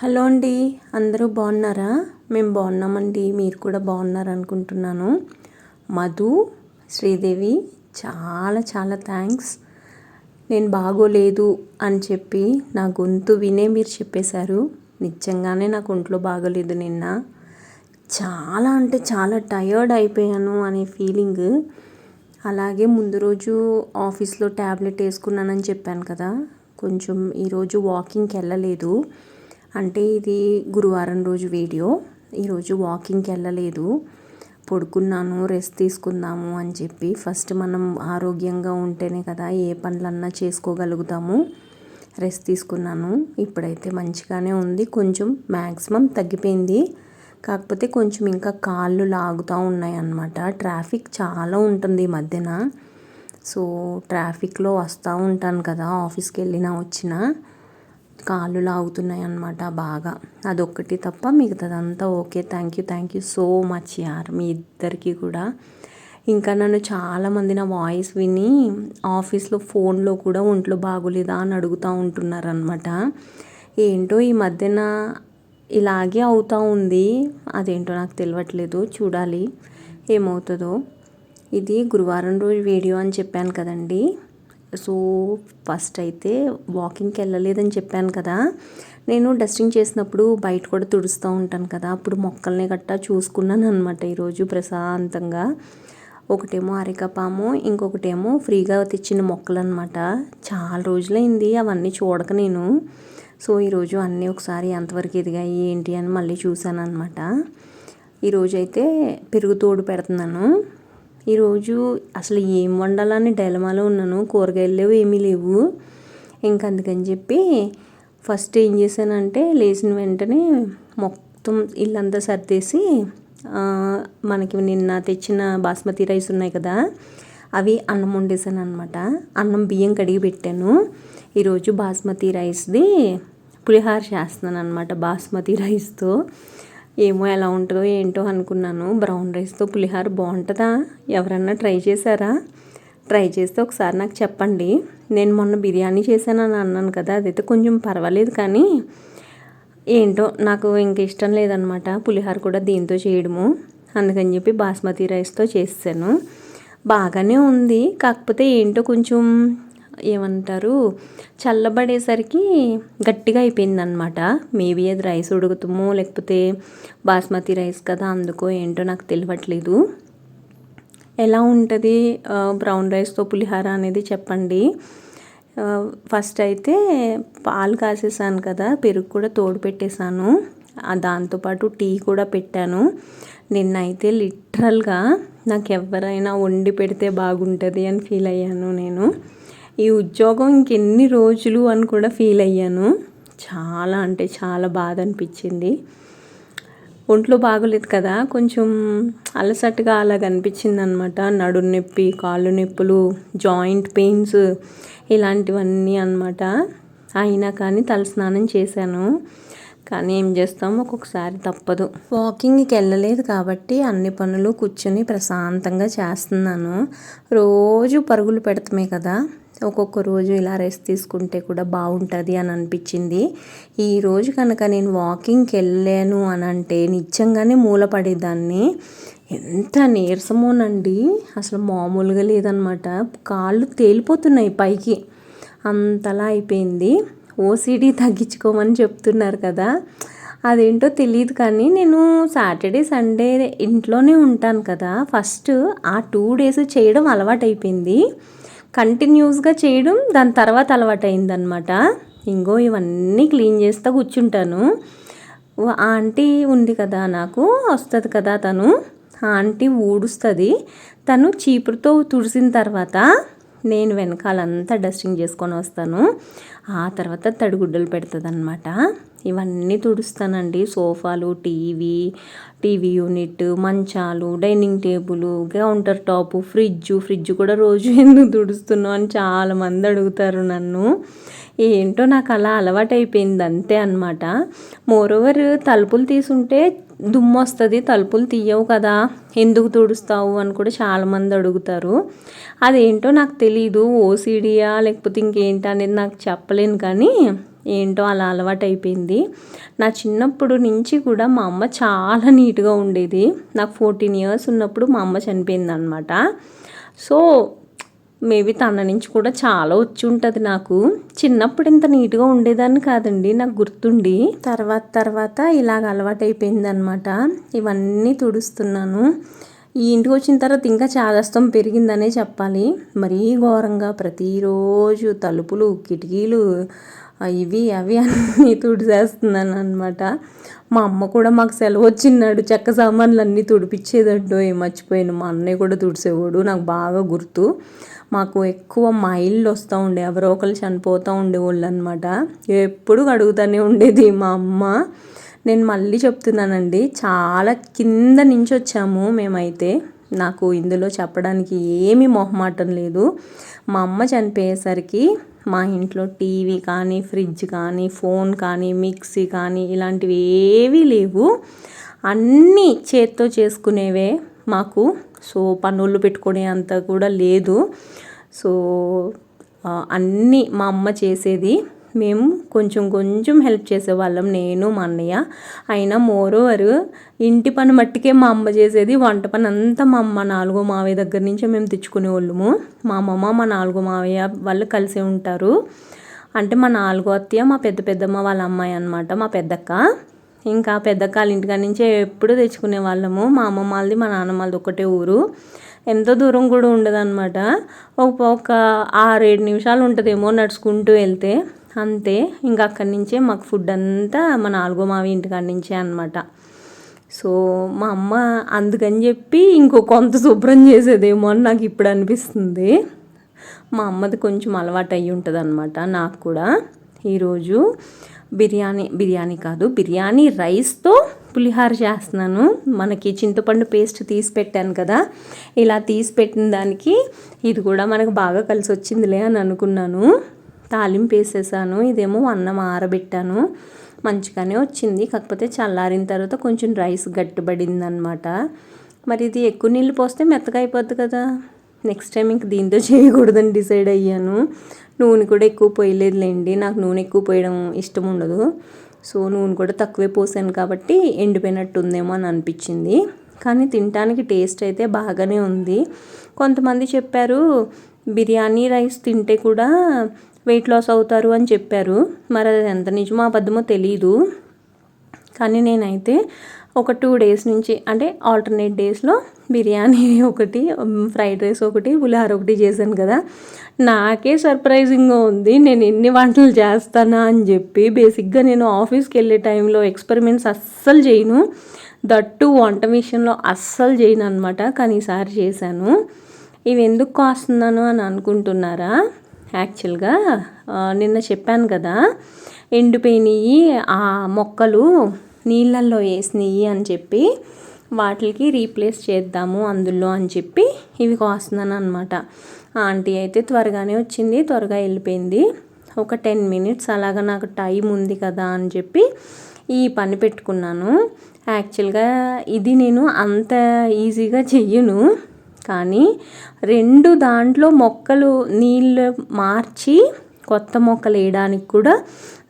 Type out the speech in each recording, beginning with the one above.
Hello అండి అందరూ బాగున్నారా? మేము బాగున్నామండి మీరు కూడా బాగున్నారు అనుకుంటున్నాను మధు శ్రీదేవి చాలా చాలా థ్యాంక్స్. నేను బాగోలేదు అని చెప్పి నా గొంతు వినే మీరు చెప్పేశారు. నిజంగానే నాకు ఒంట్లో బాగోలేదు నిన్న. చాలా అంటే చాలా టయర్డ్ అయిపోయాను అనే ఫీలింగ్ అలాగే ముందు రోజు ఆఫీస్లో ట్యాబ్లెట్ వేసుకున్నానని చెప్పాను కదా. కొంచెం ఈరోజు వాకింగ్కి వెళ్ళలేదు. అంటే ఇది గురువారం రోజు వీడియో. ఈరోజు వాకింగ్కి వెళ్ళలేదు. పడుకున్నాను రెస్ట్ తీసుకుందాము అని చెప్పి ఫస్ట్ మనం ఆరోగ్యంగా ఉంటేనే కదా ఏ పనులన్నా చేసుకోగలుగుతాము. రెస్ట్ తీసుకున్నాను. ఇప్పుడైతే మంచిగానే ఉంది. కొంచెం మ్యాక్సిమం తగ్గిపోయింది. కాకపోతే కొంచెం ఇంకా కాళ్ళు లాగుతూ ఉన్నాయి అన్నమాట ట్రాఫిక్ చాలా ఉంటుంది ఈ మధ్యన. సో ట్రాఫిక్లో వస్తూ ఉంటాను కదా ఆఫీస్కి వెళ్ళినా వచ్చినా. కాళ్ళు లాగుతున్నాయి అన్నమాట బాగా. అదొక్కటి తప్ప మిగతాదంతా okay. Thank you thank you so much యార్. మీ ఇద్దరికి కూడా. ఇంకా నన్ను చాలామంది నా వాయిస్ విని ఆఫీస్లో ఫోన్లో కూడా ఒంట్లో బాగోలేదా అని అడుగుతూ ఉంటున్నారనమాట ఏంటో ఈ మధ్యన ఇలాగే అవుతూ ఉంది. అదేంటో నాకు తెలియట్లేదు చూడాలి. ఏమవుతుందో. ఇది గురువారం రోజు వీడియో అని చెప్పాను కదండీ. సో ఫస్ట్ అయితే వాకింగ్కి వెళ్ళలేదని చెప్పాను కదా. నేను డస్టింగ్ చేసినప్పుడు బయట కూడా తుడుస్తూ ఉంటాను కదా. అప్పుడు మొక్కల్ని గట్టా చూసుకున్నాను అనమాట ఈరోజు ప్రశాంతంగా. ఒకటేమో అరికపాము ఇంకొకటేమో ఫ్రీగా తెచ్చిన మొక్కలు అనమాట చాలా రోజులైంది అవన్నీ చూడక నేను. సో ఈరోజు అన్నీ ఒకసారి ఎంతవరకు ఎదిగాయి ఏంటి అని మళ్ళీ చూశాను అనమాట ఈరోజు అయితే పెరుగు తోడు పెడుతున్నాను. ఈరోజు అసలు ఏం వండాలని డైలమాలో ఉన్నాను. కూరగాయలు లేవు ఏమీ లేవు. ఇంక అందుకని చెప్పి ఫస్ట్ ఏం చేశానంటే లేచిన వెంటనే మొత్తం ఇల్లంతా సర్దేసి మనకి నిన్న తెచ్చిన బాస్మతి రైస్ ఉన్నాయి కదా అవి అన్నం వండేసాను అనమాట అన్నం బియ్యం కడిగి పెట్టాను. ఈరోజు బాస్మతి రైస్ది పులిహార చేస్తున్నాను అనమాట బాస్మతి రైస్తో. ఏమో ఎలా ఉంటుందో ఏంటో అనుకున్నాను. బ్రౌన్ రైస్తో పులిహార బాగుంటుందా? ఎవరన్నా ట్రై చేశారా? ట్రై చేస్తే ఒకసారి నాకు చెప్పండి. నేను మొన్న బిర్యానీ చేశానని అన్నాను కదా అదైతే కొంచెం పర్వాలేదు కానీ ఏంటో నాకు ఇంక ఇష్టం లేదనమాట పులిహార కూడా దీంతో చేయడము. అందుకని చెప్పి బాస్మతి రైస్తో చేసాను బాగానే ఉంది. కాకపోతే ఏంటో కొంచెం ఏమంటారు చల్లబడేసరికి గట్టిగా అయిపోయింది అనమాట మేబీ అది రైస్ ఉడుకుతామో లేకపోతే బాస్మతి రైస్ కదా అందుకో ఏంటో నాకు తెలియట్లేదు ఎలా ఉంటుంది? బ్రౌన్ రైస్తో పులిహార అనేది చెప్పండి. ఫస్ట్ అయితే పాలు కాసేసాను కదా పెరుగు కూడా తోడు పెట్టేశాను. దాంతోపాటు టీ కూడా పెట్టాను. నిన్నైతే లిటరల్గా నాకు ఎవరైనా వండి పెడితే బాగుంటుంది అని ఫీల్ అయ్యాను నేను. ఈ ఉద్యోగం ఇంకెన్ని రోజులు అని కూడా ఫీల్ అయ్యాను. చాలా అంటే చాలా బాధ అనిపించింది. ఒంట్లో బాగోలేదు కదా కొంచెం అలసటగా అలాగ అనిపించింది అనమాట నడు నొప్పి కాళ్ళు నొప్పులు జాయింట్ పెయిన్స్ ఇలాంటివన్నీ అనమాట అయినా కానీ తలస్నానం చేశాను. కానీ ఏం చేస్తాం ఒక్కొక్కసారి తప్పదు. వాకింగ్కి వెళ్ళలేదు కాబట్టి అన్ని పనులు కూర్చొని ప్రశాంతంగా చేస్తున్నాను. రోజు పరుగులు పెడతామే కదా. ఒక్కొక్క రోజు ఇలా రెస్ట్ తీసుకుంటే కూడా బాగుంటుంది అని అనిపించింది. ఈ రోజు కనుక నేను వాకింగ్కి వెళ్ళాను అని అంటే నిజంగానే మూలపడేదాన్ని ఎంత నీరసమోనండి. అసలు మామూలుగా లేదనమాట. కాళ్ళు తేలిపోతున్నాయి పైకి. అంతలా అయిపోయింది. ఓసిడీ తగ్గించుకోమని చెప్తున్నారు కదా. అదేంటో తెలియదు కానీ నేను సాటర్డే సండే ఇంట్లోనే ఉంటాను కదా. ఫస్ట్ ఆ టూ డేస్ చేయడం అలవాటైపోయింది. కంటిన్యూస్గా చేయడం దాని తర్వాత అలవాటైందనమాట ఇంకో ఇవన్నీ క్లీన్ చేస్తూ కూర్చుంటాను. ఆంటీ ఉంది కదా నాకు వస్తుంది కదా తను. ఆంటీ ఊడుస్తుంది. తను చీపురుతో తుడిసిన తర్వాత నేను వెనకాలంతా డస్టింగ్ చేసుకొని వస్తాను. ఆ తర్వాత తడిగుడ్డలు పెడుతుంది ఇవన్నీ తుడుస్తానండి. సోఫాలు టీవీ టీవీ యూనిట్ మంచాలు dining table counter top fridge fridge కూడా రోజు ఎందుకు తుడుస్తున్నావు అని చాలామంది అడుగుతారు నన్ను. ఏంటో నాకు అలా అలవాటైపోయింది అంతే అనమాట మోరోవర్ తలుపులు తీసుంటే దుమ్ము వస్తుంది తలుపులు తీయవు కదా. ఎందుకు తుడుస్తావు అని కూడా చాలామంది అడుగుతారు. అదేంటో నాకు తెలీదు. ఓసీడియా లేకపోతే ఇంకేంటి అనేది నాకు చెప్పలేను కానీ ఏంటో అలా అలవాటు అయిపోయింది నా చిన్నప్పుడు నుంచి కూడా మా అమ్మ చాలా నీట్గా ఉండేది. నాకు ఫోర్టీన్ ఇయర్స్ ఉన్నప్పుడు మా అమ్మ చనిపోయింది అనమాట సో మేబీ తన నుంచి కూడా చాలా వచ్చి ఉంటుంది నాకు. చిన్నప్పుడు ఇంత నీట్గా ఉండేదాన్ని కాదండి నాకు గుర్తుండి. తర్వాత తర్వాత ఇలాగ అలవాటు అయిపోయింది ఇవన్నీ తుడుస్తున్నాను. ఈ ఇంటికి వచ్చిన తర్వాత ఇంకా చాదస్తం పెరిగిందనే చెప్పాలి. మరీ ఘోరంగా ప్రతిరోజు తలుపులు కిటికీలు ఇవి అవి అన్నీ తుడిసేస్తున్నాను అనమాట మా అమ్మ కూడా మాకు సెలవు వచ్చిన్నాడు చెక్క సామాన్లు అన్నీ తుడిపించేదండో ఏం మర్చిపోయాను. మా అన్నయ్య కూడా తుడిసేవాడు నాకు బాగా గుర్తు. మాకు ఎక్కువ మైళ్ళు వస్తూ ఉండే ఎవరో ఒకరు చనిపోతూ ఉండేవాళ్ళు అనమాట ఎప్పుడు అడుగుతూనే ఉండేది మా అమ్మ. నేను మళ్ళీ చెప్తున్నానండి చాలా కింద నుంచి వచ్చాము మేమైతే. నాకు ఇందులో చెప్పడానికి ఏమీ మొహమాటం లేదు. మా అమ్మ చనిపోయేసరికి మా ఇంట్లో టీవీ కానీ ఫ్రిడ్జ్ కానీ ఫోన్ కానీ మిక్సీ కానీ ఇలాంటివి ఏవీ లేవు. అన్నీ చేత్తో చేసుకునేవే మాకు. సో పనులు పెట్టుకునే అంత కూడా లేదు. సో అన్నీ మా అమ్మ చేసేది. మేము కొంచెం కొంచెం హెల్ప్ చేసేవాళ్ళం నేను మా అన్నయ్య. అయినా మోరోవర్ ఇంటి పని మట్టికే మా అమ్మ చేసేది వంట పని అంతా మా అమ్మ నాలుగో మావయ్య దగ్గర నుంచే మేము తెచ్చుకునే వాళ్ళము మా అమ్మమ్మ మా నాలుగో మావయ్య వాళ్ళు కలిసే ఉంటారు. అంటే మా నాలుగో అత్తయ్య మా పెద్ద పెద్దమ్మ వాళ్ళ అమ్మాయి అనమాట మా పెద్దక్క. ఇంకా పెద్దక్క వాళ్ళ ఇంటికాడ నుంచే ఎప్పుడు తెచ్చుకునే వాళ్ళము మా అమ్మమ్మ వాళ్ళది మా నాన్నమ్మ వాళ్ళది ఒకటే ఊరు. ఎంత దూరం కూడా ఉండదన్నమాట. ఒక ఒక ఆరేడు నిమిషాలు ఉంటుందేమో నడుచుకుంటూ వెళ్తే. అంతే. ఇంకా అక్కడి నుంచే మాకు ఫుడ్ అంతా మా నాలుగో మావి ఇంటికాడి నుంచే అనమాట సో మా అమ్మ అందుకని చెప్పి ఇంకో కొంత శుభ్రం చేసేదేమో అని నాకు ఇప్పుడు అనిపిస్తుంది. మా అమ్మది కొంచెం అలవాటు అయ్యి ఉంటుంది అనమాట నాకు కూడా. ఈరోజు బిర్యానీ బిర్యానీ కాదు బిర్యానీ రైస్తో పులిహార చేస్తున్నాను. మనకి చింతపండు పేస్ట్ తీసి పెట్టాను కదా ఇలా తీసి పెట్టిన దానికి ఇది కూడా మనకు బాగా కలిసి వచ్చిందిలే అని అనుకున్నాను. తాలింపు వేసేసాను. ఇదేమో అన్నం ఆరబెట్టాను. మంచిగానే వచ్చింది. కాకపోతే చల్లారిన తర్వాత కొంచెం రైస్ గట్టిపడింది అనమాట మరి ఇది ఎక్కువ నీళ్ళు పోస్తే మెత్తగా అయిపోద్ది కదా. నెక్స్ట్ టైం ఇంక దీంతో చేయకూడదని డిసైడ్ అయ్యాను. నూనె కూడా ఎక్కువ పోయలేదులేండి. నాకు నూనె ఎక్కువ పోయడం ఇష్టం ఉండదు. సో నూనె కూడా తక్కువే పోసాను కాబట్టి ఎండిపోయినట్టు ఉందేమో అని అనిపించింది. కానీ తినడానికి టేస్ట్ అయితే బాగానే ఉంది. కొంతమంది చెప్పారు బిర్యానీ రైస్ తింటే కూడా వెయిట్ లాస్ అవుతారు అని చెప్పారు. మరి అది ఎంత నిజమో అబద్ధమో తెలీదు. కానీ నేనైతే ఒక టూ డేస్ నుంచి అంటే ఆల్టర్నేట్ డేస్లో బిర్యానీ ఒకటి ఫ్రైడ్ రైస్ ఒకటి పులిహార ఒకటి చేశాను కదా. నాకే సర్ప్రైజింగ్గా ఉంది. నేను ఎన్ని వంటలు చేస్తానా అని చెప్పి బేసిక్గా నేను ఆఫీస్కి వెళ్ళే టైంలో ఎక్స్పెరిమెంట్స్ అస్సలు చేయను. దట్టు వంట విషయంలో అస్సలు చేయను అనమాట కానీ ఈసారి చేశాను. ఇవి ఎందుకు కాస్తున్నాను అని అనుకుంటున్నారా? యాక్చువల్గా నిన్న చెప్పాను కదా ఎండిపోయినవి ఆ మొక్కలు నీళ్ళల్లో వేసినవి అని చెప్పి వాటికి రీప్లేస్ చేద్దాము అందులో అని చెప్పి ఇవి కోస్తున్నాను అనమాట ఆంటీ అయితే త్వరగానే వచ్చింది త్వరగా వెళ్ళిపోయింది. ఒక టెన్ మినిట్స్ అలాగా నాకు టైం ఉంది కదా అని చెప్పి ఈ పని పెట్టుకున్నాను. యాక్చువల్గా ఇది నేను అంత ఈజీగా చెయ్యను. కానీ రెండు దాంట్లో మొక్కలు నీళ్ళు మార్చి కొత్త మొక్కలు వేయడానికి కూడా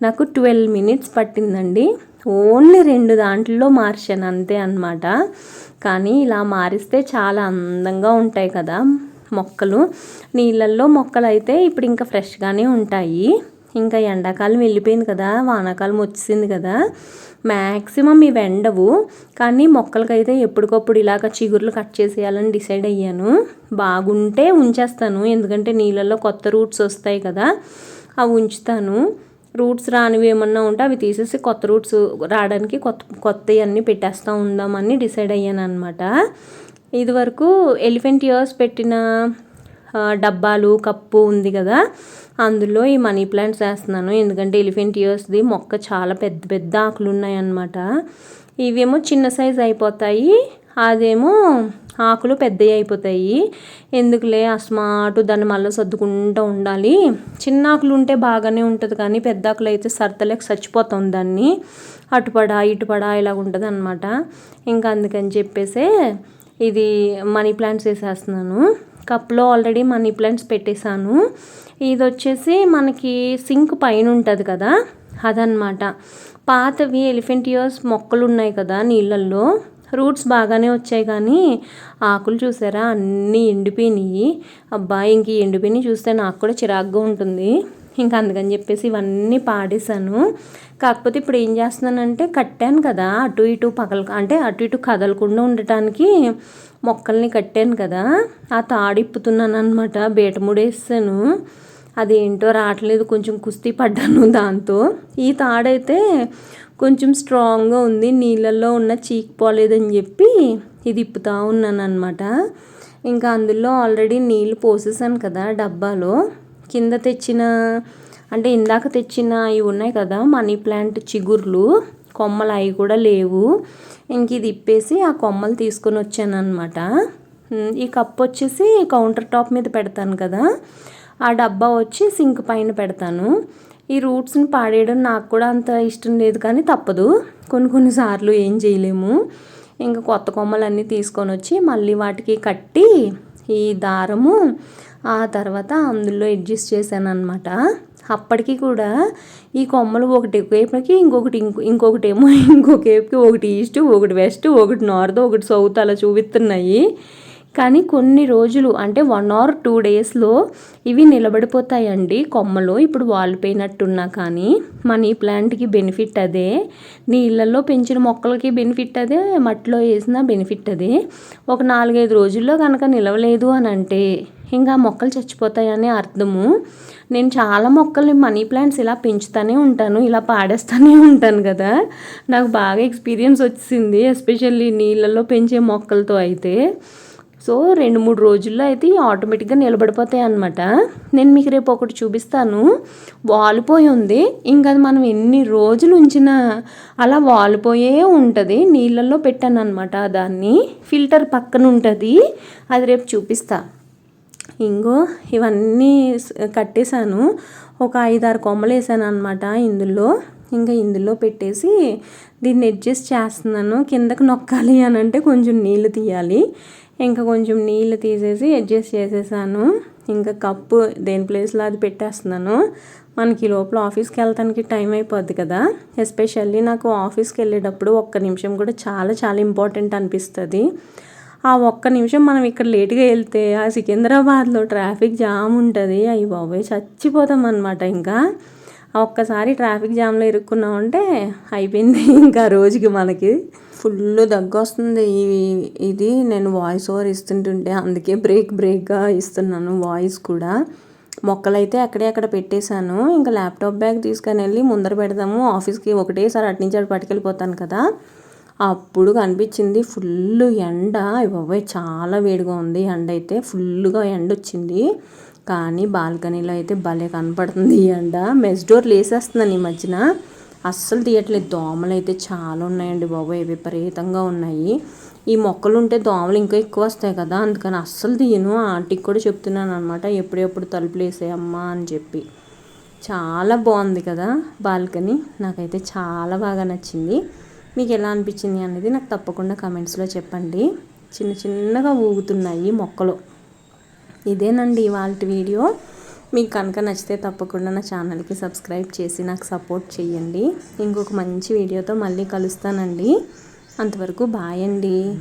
నాకు ట్వెల్వ్ మినిట్స్ పట్టిందండి. ఓన్లీ రెండు దాంట్లో మార్చాను అంతే అనమాట కానీ ఇలా మారిస్తే చాలా అందంగా ఉంటాయి కదా మొక్కలు. నీళ్ళల్లో మొక్కలు అయితే ఇప్పుడు ఇంకా ఫ్రెష్గానే ఉంటాయి. ఇంకా ఎండాకాలం వెళ్ళిపోయింది కదా వానాకాలం వచ్చింది కదా. మ్యాక్సిమం ఇవి ఎండవు కానీ మొక్కలకైతే ఎప్పటికప్పుడు ఇలాగ చిగుర్లు కట్ చేసేయాలని డిసైడ్ అయ్యాను. బాగుంటే ఉంచేస్తాను ఎందుకంటే నీళ్ళల్లో కొత్త రూట్స్ వస్తాయి కదా అవి ఉంచుతాను. రూట్స్ రానివి ఏమన్నా ఉంటే అవి తీసేసి కొత్త రూట్స్ రావడానికి కొత్త కొత్తవి అన్నీ పెట్టేస్తూ ఉందామని డిసైడ్ అయ్యాను అనమాట ఇదివరకు ఎలిఫెంట్ ఇయర్స్ పెట్టిన డబ్బాలు కప్పు ఉంది కదా. అందులో ఈ మనీ ప్లాంట్స్ వేస్తున్నాను. ఎందుకంటే ఎలిఫెంట్ ఇయర్స్ది మొక్క చాలా పెద్ద పెద్ద ఆకులు ఉన్నాయన్నమాట ఇవేమో చిన్న సైజ్ అయిపోతాయి. అదేమో ఆకులు పెద్దవి అయిపోతాయి. ఎందుకులే అస్మాటు దాన్ని మళ్ళీ సర్దుకుంటూ ఉండాలి. చిన్న ఆకులు ఉంటే బాగానే ఉంటుంది కానీ పెద్ద ఆకులు అయితే సర్తలేక చచ్చిపోతాం దాన్ని. అటుపడా ఇటుపడా ఇలా ఉంటుంది అనమాట ఇంకా అందుకని చెప్పేసే ఇది మనీ ప్లాంట్స్ వేసేస్తున్నాను. కప్లో ఆల్రెడీ మనీ ప్లాంట్స్ పెట్టేశాను. ఇది వచ్చేసి మనకి సింక్ పైన ఉంటుంది కదా అదనమాట పాతవి ఎలిఫెంట్ ఇయర్స్ మొక్కలు ఉన్నాయి కదా నీళ్ళల్లో. రూట్స్ బాగానే వచ్చాయి కానీ ఆకులు చూసారా అన్నీ ఎండిపోయినాయి. అబ్బా ఇంక ఎండిపోయినాయి చూస్తే నాకు కూడా చిరాగ్గా ఉంటుంది. ఇంకా అందుకని చెప్పేసి ఇవన్నీ పాడేశాను. కాకపోతే ఇప్పుడు ఏం చేస్తున్నానంటే కట్టాను కదా అటు ఇటు పగల అంటే అటు ఇటు కదలకుండా ఉండటానికి మొక్కల్ని కట్టాను కదా ఆ తాడిప్పుతున్నాను అనమాట బీటముడేసాను అదేంటో రావట్లేదు కొంచెం కుస్తీ పడ్డాను దాంతో. ఈ తాడైతే కొంచెం స్ట్రాంగ్గా ఉంది నీళ్ళల్లో ఉన్న చీక్ పోలేదని చెప్పి ఇది ఇప్పుతా ఉన్నాను అనమాట ఇంకా అందులో ఆల్రెడీ నీళ్ళు పోసేసాను కదా డబ్బాలో. కింద తెచ్చిన అంటే ఇందాక తెచ్చిన ఇవి ఉన్నాయి కదా మనీ ప్లాంట్ చిగుర్లు. కొమ్మలు అవి కూడా లేవు. ఇంక ఇది ఇప్పేసి ఆ కొమ్మలు తీసుకొని వచ్చాను అనమాట ఈ కప్ వచ్చేసి కౌంటర్ టాప్ మీద పెడతాను కదా. ఆ డబ్బా వచ్చి సింక్ పైన పెడతాను. ఈ రూట్స్ని పాడేయడం నాకు కూడా అంత ఇష్టం లేదు కానీ తప్పదు. కొన్ని కొన్నిసార్లు ఏం చేయలేము. ఇంకా కొత్త కొమ్మలన్నీ తీసుకొని వచ్చి మళ్ళీ వాటికి కట్టి ఈ దారము ఆ తర్వాత అందులో అడ్జస్ట్ చేశాను అనమాట అప్పటికి కూడా ఈ కొమ్మలు ఒకటి వైపుకి ఇంకొకటి ఇంకో ఇంకొకటి ఏమో ఇంకొక వైపుకి ఒకటి ఈస్ట్ ఒకటి వెస్ట్ ఒకటి నార్త్ ఒకటి సౌత్ అలా చూపిస్తున్నాయి కానీ కొన్ని రోజులు అంటే వన్ ఆర్ టూ డేస్లో ఇవి నిలబడిపోతాయండి కొమ్మలు. ఇప్పుడు వాలిపోయినట్టున్నా కానీ మనీ ప్లాంట్కి బెనిఫిట్ అదే. నీళ్ళల్లో పెంచిన మొక్కలకి బెనిఫిట్ అదే మట్టిలో వేసిన బెనిఫిట్ అదే. ఒక నాలుగైదు రోజుల్లో కనుక నిలవలేదు అని అంటే ఇంకా మొక్కలు చచ్చిపోతాయని అర్థము. నేను చాలా మొక్కల్ని మనీ ప్లాంట్స్ ఇలా పెంచుతూనే ఉంటాను ఇలా పాడేస్తూనే ఉంటాను కదా. నాకు బాగా ఎక్స్పీరియన్స్ వచ్చింది ఎస్పెషల్లీ నీళ్ళల్లో పెంచే మొక్కలతో అయితే. సో రెండు మూడు రోజుల్లో అయితే ఆటోమేటిక్గా నిలబడిపోతాయి అనమాట నేను మీకు రేపు ఒకటి చూపిస్తాను. వాలిపోయి ఉంది. ఇంకా అది మనం ఎన్ని రోజులు ఉంచినా అలా వాలిపోయే ఉంటుంది. నీళ్ళల్లో పెట్టాను అనమాట దాన్ని. ఫిల్టర్ పక్కన ఉంటుంది. అది రేపు చూపిస్తా. ఇంగో ఇవన్నీ కట్టేశాను. ఒక ఐదారు కొమ్మలు వేసాను అనమాట ఇందులో. ఇంకా ఇందులో పెట్టేసి దీన్ని అడ్జస్ట్ చేస్తున్నాను. కిందకు నొక్కాలి అని అంటే కొంచెం నీళ్ళు తీయాలి. ఇంకా కొంచెం నీళ్ళు తీసేసి అడ్జస్ట్ చేసేసాను. ఇంకా కప్పు దేని ప్లేస్లో అది పెట్టేస్తున్నాను. మనకి లోపల ఆఫీస్కి వెళ్తానికి టైం అయిపోద్ది కదా. ఎస్పెషల్లీ నాకు ఆఫీస్కి వెళ్ళేటప్పుడు ఒక్క నిమిషం కూడా చాలా చాలా ఇంపార్టెంట్ అనిపిస్తుంది. ఆ ఒక్క నిమిషం మనం ఇక్కడ లేట్గా వెళ్తే ఆ సికింద్రాబాద్లో ట్రాఫిక్ జామ్ ఉంటుంది. అయ్యి బాబోయ్! చచ్చిపోతాం అనమాట ఇంకా. ఒక్కసారి ట్రాఫిక్ జామ్లో ఇరుక్కున్నామంటే అయిపోయింది ఇంకా రోజుకి మనకి. ఫుల్ దగ్గు వస్తుంది ఇది. నేను వాయిస్ ఓవర్ ఇస్తుంటుంటే అందుకే బ్రేక్ బ్రేక్గా ఇస్తున్నాను వాయిస్ కూడా. మొక్కలైతే అక్కడే అక్కడ పెట్టేశాను. ఇంకా ల్యాప్టాప్ బ్యాగ్ తీసుకొని వెళ్ళి ముందర పెడదాము. ఆఫీస్కి ఒకటేసారి అటు నుంచి అటు పట్టుకెళ్ళిపోతాను కదా. అప్పుడు కనిపించింది ఫుల్ ఎండ. బాబాయ్ చాలా వేడిగా ఉంది ఎండ అయితే ఫుల్గా ఎండ వచ్చింది కానీ బాల్కనీలో అయితే భలే కనపడుతుంది అండ మెస్ డోర్ లేసేస్తున్నాను ఈ మధ్యన. అస్సలు తీయట్లేదు. దోమలు అయితే చాలా ఉన్నాయండి బాబోయ్ విపరీతంగా ఉన్నాయి. ఈ మొక్కలు ఉంటే దోమలు ఇంకా ఎక్కువ వస్తాయి కదా అందుకని అస్సలు తీయను. ఆంటీకి కూడా చెప్తున్నాను అనమాట ఎప్పుడెప్పుడు తలుపులు వేసేయమ్మా అని చెప్పి. చాలా బాగుంది కదా బాల్కనీ. నాకైతే చాలా బాగా నచ్చింది. మీకు ఎలా అనిపించింది అనేది నాకు తప్పకుండా కమెంట్స్లో చెప్పండి. చిన్న చిన్నగా ఊగుతున్నాయి మొక్కలు. ఇదేనండి ఇవాళ వీడియో. మీకు కనుక నచ్చితే తప్పకుండా నా ఛానల్కి సబ్స్క్రైబ్ చేసి నాకు సపోర్ట్ చేయండి ఇంకొక మంచి వీడియోతో మళ్ళీ కలుస్తానండి. అంతవరకు బాయ్ అండి.